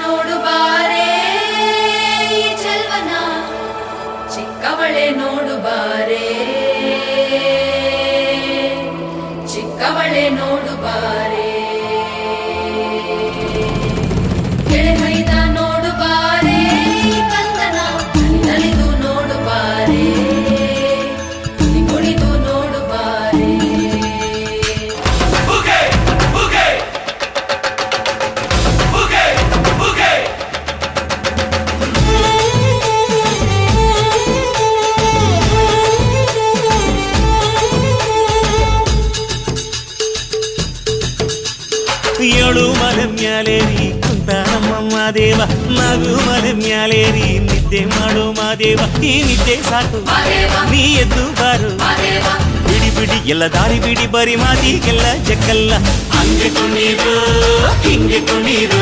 ನೋಡು ಬಾರೆ ಈ ಚೆಲ್ವನ ಚಿಕ್ಕವಳೆ ನೋಡು ಬಾರೆ ಚಿಕ್ಕವಳೆ ನೋಡು ಬಾರೆ ಕೆಳೆ ಮೈದ ನೋಡು ಬಾರೆ ಈ ಕಂದನ ನಲಿದು ನೋಡು ಬಾರೆ ಏಳು ಮಲೆ ಮ್ಯಾಲೇರಿ ಕುಂತ ನಮ್ಮ ಮಾದೇವ ನಗು ಮಲೆ ಮ್ಯಾಲೇರಿ ನಿದ್ದೆ ಮಾಡು ಮಾದೇವ ಈ ನಿದ್ದೆ ಸಾಕು ಮಾದೇವ ನೀ ಎದ್ದು ಬಾರು ಮಾದೇವ ಬಿಡಿ ಬಿಡಿ ಎಲ್ಲ ದಾರಿ ಬಿಡಿ ಬರಿ ಮಾತಿಗೆಲ್ಲ ಜಕ್ಕಲ್ಲ ಹಂಗೆ ಕುಣೀರು ಹಿಂಗೆ ಕುಣೀರು